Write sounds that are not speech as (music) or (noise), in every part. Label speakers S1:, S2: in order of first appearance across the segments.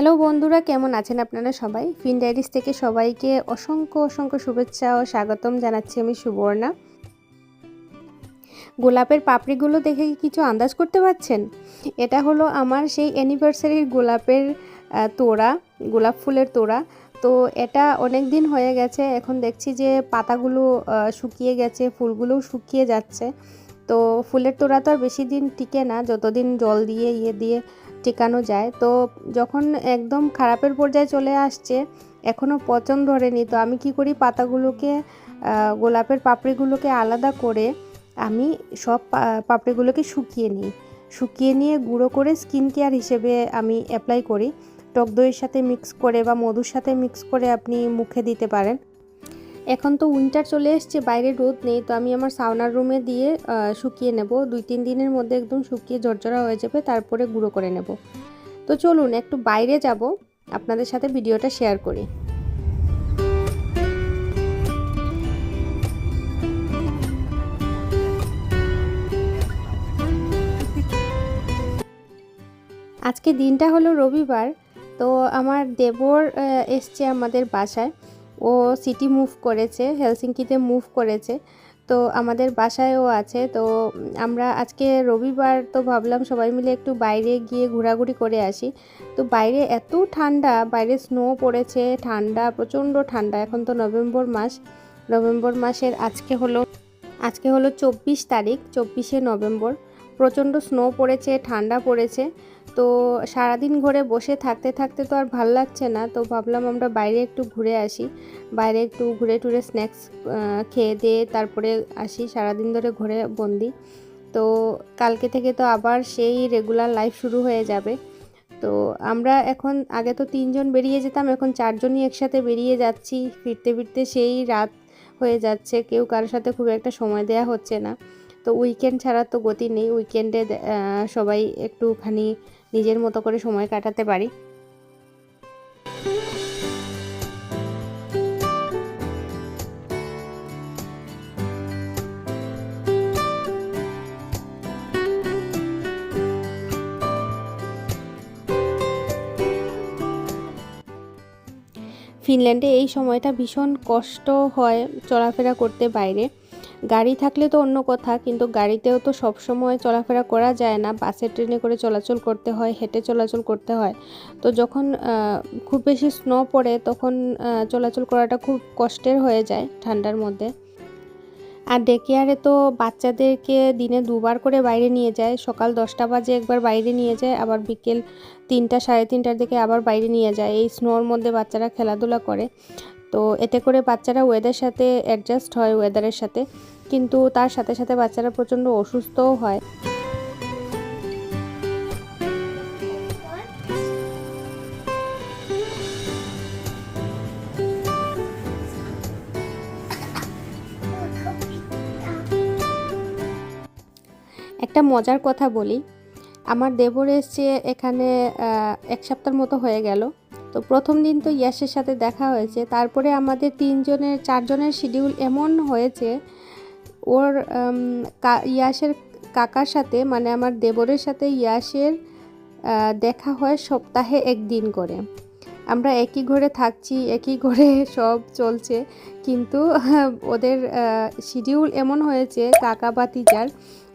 S1: Hello বন্ধুরা, কেমন আছেন আপনারা সবাই? ফিন ডায়েরিস থেকে সবাইকে অসংখ্য অসংখ্য শুভেচ্ছা ও স্বাগতম জানাচ্ছি আমি সুবর্ণা। গোলাপের পাপড়িগুলো দেখে কিছু আন্দাজ করতে পারছেন? এটা হলো আমার সেই অ্যানিভার্সারির গোলাপের তোড়া, গোলাপ ফুলের তোড়া। তো এটা অনেক দিন হয়ে গেছে, এখন দেখছি যে পাতাগুলো শুকিয়ে গেছে, ফুলগুলোও শুকিয়ে যাচ্ছে। তো ফুলের তোড়া তো আর বেশি দিন টিকে না, যতদিন জল দিয়ে ইয়ে দিয়ে টেকানো যায়। তো যখন একদম খারাপের পর্যায়ে চলে আসছে এখনও পচন ধরেনি। তো আমি কি করি? পাতাগুলোকে গোলাপের পাপড়িগুলোকে আলাদা করে আমি সব পাপড়িগুলোকে শুকিয়ে নিই। শুকিয়ে নিয়ে গুঁড়ো করে স্কিন কেয়ার হিসেবে আমি অ্যাপ্লাই করি। টক দইয়ের সাথে মিক্স করে বা মধুর সাথে মিক্স করে আপনি মুখে দিতে পারেন। এখন তো উইন্টার চলে এসছে, বাইরে রোদ নেই, তো আমি আমার সাউনার রুমে দিয়ে শুকিয়ে নেব। দুই তিন দিনের মধ্যে একদম শুকিয়ে ঝরঝরা হয়ে যাবে, তারপরে গুঁড়ো করে নেব। তো চলুন, একটু বাইরে যাব, আপনাদের সাথে ভিডিওটা শেয়ার করি। আজকে দিনটা হলো রবিবার, তো আমার দেবর এসছে আমাদের বাসায়। ও সিটি মুভ করেছে হেলসিঙ্কিতে মুভ করেছে। তো আমাদের বাসায়ও আছে। তো আমরা আজকে রবিবার তো ভাবলাম সবাই মিলে একটু বাইরে গিয়ে ঘোরাঘুরি করে আসি। তো বাইরে এত ঠান্ডা, বাইরে স্নো পড়েছে, ঠান্ডা, প্রচণ্ড ঠান্ডা। এখন তো নভেম্বর মাস। নভেম্বর মাসের আজকে হলো আজকে হলো চব্বিশ তারিখ, চব্বিশে নভেম্বর। প্রচণ্ড স্নো পড়েছে, ঠান্ডা পড়েছে। তো সারাদিন ঘরে বসে থাকতে থাকতে তো আর ভালো লাগছে না, তো ভাবলাম আমরা বাইরে একটু ঘুরে আসি। বাইরে একটু ঘুরে টুরে স্ন্যাক্স খেয়ে দিয়ে তারপরে আসি, সারাদিন ধরে ঘরে বন্দি। তো কালকে থেকে তো আবার সেই রেগুলার লাইফ শুরু হয়ে যাবে। তো আমরা এখন, আগে তো তিনজন বেরিয়ে যেতাম, এখন চারজনই একসাথে বেরিয়ে যাচ্ছি। ফিরতে ফিরতে সেই রাত হয়ে যাচ্ছে, কেউ কারোর সাথে খুব একটা সময় দেওয়া হচ্ছে না। তো উইকেন্ড ছাড়া তো গতি নেই উইকেন্ডে সবাই একটুখানি নিজের মতো করে সময় কাটাতে পারি। ফিনল্যান্ডে এই সময়টা ভীষণ কষ্ট হয় চলাফেরা করতে বাইরে। গাড়ি থাকলে তো অন্য কথা, কিন্তু গাড়িতেও তো সব সময় চলাফেরা করা যায় না। বাসে, ট্রেনে করে চলাচল করতে হয়, হেঁটে চলাচল করতে হয়। তো যখন খুব বেশি স্নো পড়ে, তখন চলাচল করাটা খুব কষ্টের হয়ে যায় ঠান্ডার মধ্যে। আর ডে কেয়ারে তো বাচ্চাদেরকে দিনে দুবার করে বাইরে নিয়ে যায়। সকাল দশটা বাজে একবার বাইরে নিয়ে যায়, আবার বিকেল তিনটা, সাড়ে তিনটার দিকে আবার বাইরে নিয়ে যায়। এই স্নোর মধ্যে বাচ্চারা খেলাধুলা করে। তো এতে করে বাচ্চারা ওয়েদার সাথে অ্যাডজাস্ট হয় ওয়েদারের সাথে, কিন্তু তার সাথে সাথে বাচ্চারা প্রচণ্ড অসুস্থও হয়। একটা মজার কথা বলি। আমার দেবর এসছে এখানে এক সপ্তাহের মতো হয়ে গেল। তো প্রথম দিন তো ইয়াসের সাথে দেখা হয়েছে। তারপরে আমাদের তিনজনের, চারজনের শিডিউল এমন হয়েছে, ওর ইয়াসের কাকার সাথে মানে আমার দেবরের সাথে ইয়াসের দেখা হয় সপ্তাহে একদিন করে। আমরা একই ঘরে থাকছি, একই ঘরে (laughs) সব চলছে, কিন্তু (laughs) ওদের শিডিউল এমন হয়েছে, কাকা বা টিচার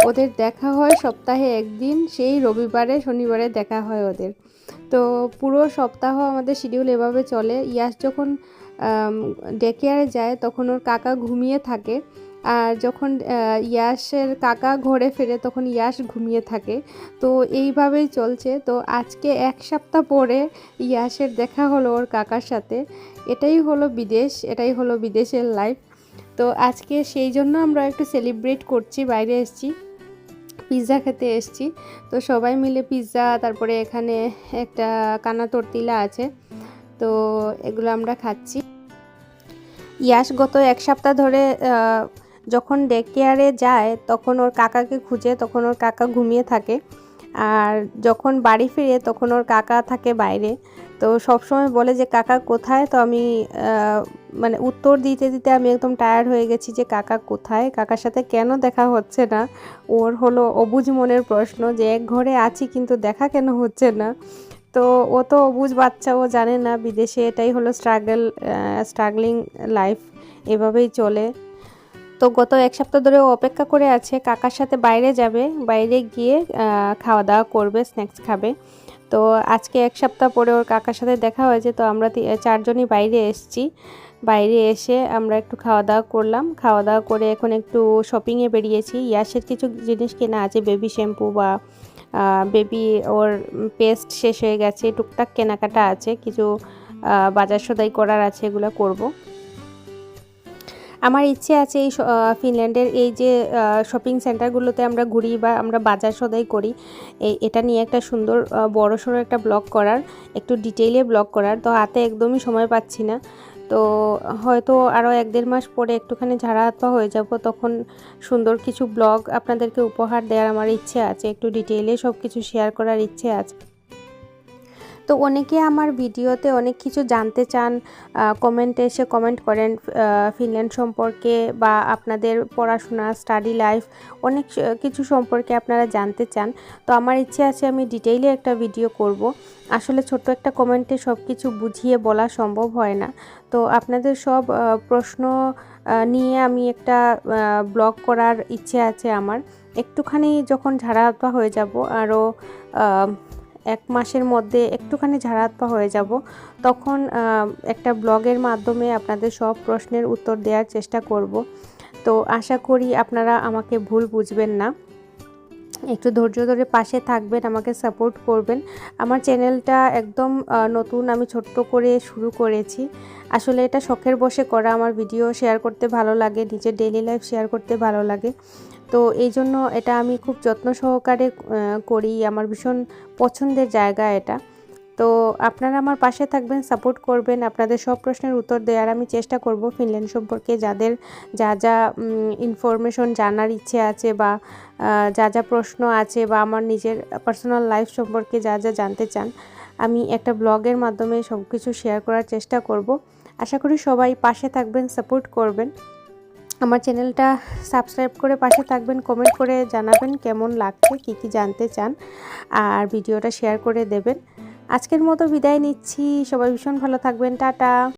S1: ওদের দেখা হয় সপ্তাহে একদিন, সেই রবিবারে, শনিবারে দেখা হয় ওদের। তো পুরো সপ্তাহ আমাদের শিডিউল এভাবে চলে। ইয়াস যখন ডে কেয়ারে যায়, তখন ওর কাকা ঘুমিয়ে থাকে। আর যখন ইয়াসের কাকা ঘরে ফেরে, তখন ইয়াস ঘুমিয়ে থাকে। তো এইভাবেই চলছে। তো আজকে এক সপ্তাহ পরে ইয়াসের দেখা হলো ওর কাকার সাথে। এটাই হলো বিদেশ, এটাই হলো বিদেশের লাইফ তো আজকে সেই জন্য আমরা একটু সেলিব্রেট করছি, বাইরে এসেছি। পিৎজা খেতে এসেছি। তো সবাই মিলে পিৎজা, তারপরে এখানে একটা কানা তর্তিলা আছে। তো এগুলো আমরা খাচ্ছি। ইয়াস গত এক সপ্তাহ ধরে যখন ডে কেয়ারে যায়, তখন ওর কাকাকে খুঁজে, তখন ওর কাকা ঘুমিয়ে থাকে। আর যখন বাড়ি ফিরে, তখন ওর কাকা থাকে বাইরে। তো সবসময় বলে যে, কাকা কোথায়? তো আমি মানে উত্তর দিতে দিতে আমি একদম টায়ার্ড হয়ে গেছি যে, কাকা কোথায়? কাকার সাথে কেন দেখা হচ্ছে না? ওর হলো অবুজ মনের প্রশ্ন যে, এক ঘরে আছি, কিন্তু দেখা কেন হচ্ছে না? তো ও তো অবুজ বাচ্চা, ও জানে না। বিদেশে এটাই হলো স্ট্রাগল স্ট্রাগলিং লাইফ এভাবেই চলে। তো গত এক সপ্তাহ ধরে অপেক্ষা করে আছে, কাকার সাথে বাইরে যাবে, বাইরে গিয়ে খাওয়া দাওয়া করবে, স্ন্যাক্স খাবে। তো আজকে এক সপ্তাহ পরে ওর কাকার সাথে দেখা হয়েছে, তো আমরা চারজনই বাইরে এসছি। বাইরে এসে আমরা একটু খাওয়া দাওয়া করলাম। খাওয়া দাওয়া করে এখন একটু শপিংয়ে বেরিয়েছি। ইয়াসের কিছু জিনিস কেনা আছে বেবি শ্যাম্পু বা বেবি ওর পেস্ট শেষ হয়ে গেছে, টুকটাক কেনাকাটা আছে, কিছু বাজার সদাই করার আছে, এগুলো করব। আমার ইচ্ছে আছে এই ফিনল্যান্ডের এই যে শপিং সেন্টারগুলোতে আমরা ঘুরি বা আমরা বাজার সদাই করি এই এটা নিয়ে একটা সুন্দর বড় সড়ো একটা ব্লগ করার, একটু ডিটেইলে ব্লগ করার, তো হাতে একদমই সময় পাচ্ছি না। তো হয়তো আরও এক দেড় মাস পরে একটুখানি ঝাড়া হাত পা হয়ে যাব, তখন সুন্দর কিছু ব্লগ আপনাদেরকে উপহার দেওয়ার আমার ইচ্ছে আছে, একটু ডিটেইলে সব কিছু শেয়ার করার ইচ্ছে আছে। তো অনেকে আমার ভিডিওতে অনেক কিছু জানতে চান কমেন্টে এসে কমেন্ট করেন ফিনল্যান্ড সম্পর্কে বা আপনাদের পড়াশোনা স্টাডি লাইফ অনেক কিছু সম্পর্কে আপনারা জানতে চান। তো আমার ইচ্ছে আছে আমি ডিটেইলে একটা ভিডিও করব। আসলে ছোট্ট একটা কমেন্টে সব কিছু বুঝিয়ে বলা সম্ভব হয় না। তো আপনাদের সব প্রশ্ন নিয়ে আমি একটা ব্লগ করার ইচ্ছে আছে আমার। একটুখানি যখন ঝাড়া হয়ে যাব আরও এক মাসের মধ্যে একটুখানি ঝাড়াত পা হয়ে যাব, তখন একটা ব্লগের মাধ্যমে আপনাদের সব প্রশ্নের উত্তর দেওয়ার চেষ্টা করব। তো আশা করি আপনারা আমাকে ভুল বুঝবেন না। একটু ধৈর্য ধরে পাশে থাকবেন, আমাকে সাপোর্ট করবেন। আমার চ্যানেলটা একদম নতুন, আমি ছোট্ট করে শুরু করেছি। আসলে এটা শখের বসে করা, আমার ভিডিও শেয়ার করতে ভালো লাগে, নিজের ডেলি লাইফ শেয়ার করতে ভালো লাগে। তো এই জন্য এটা আমি খুব যত্ন সহকারে করি। আমার ভীষণ পছন্দের জায়গা এটা। তো আপনারা আমার পাশে থাকবেন সাপোর্ট করবেন, আপনাদের সব প্রশ্নের উত্তর দেওয়ার আমি চেষ্টা করব ফিনল্যান্ড সম্পর্কে। যাদের যা যা ইনফরমেশন জানার ইচ্ছে আছে বা যা যা প্রশ্ন আছে বা আমার নিজের পার্সোনাল লাইফ সম্পর্কে যা যা জানতে চান, আমি একটা ব্লগের মাধ্যমে সব কিছু শেয়ার করার চেষ্টা করব। আশা করি সবাই পাশে থাকবেন সাপোর্ট করবেন। আমার চ্যানেলটা সাবস্ক্রাইব করে পাশে থাকবেন কমেন্ট করে জানাবেন কেমন লাগছে, কি কি জানতে চান, আর ভিডিওটা শেয়ার করে দেবেন। আজকের মতো বিদায় নিচ্ছি, সবাই ভীষণ ভালো থাকবেন, টাটা।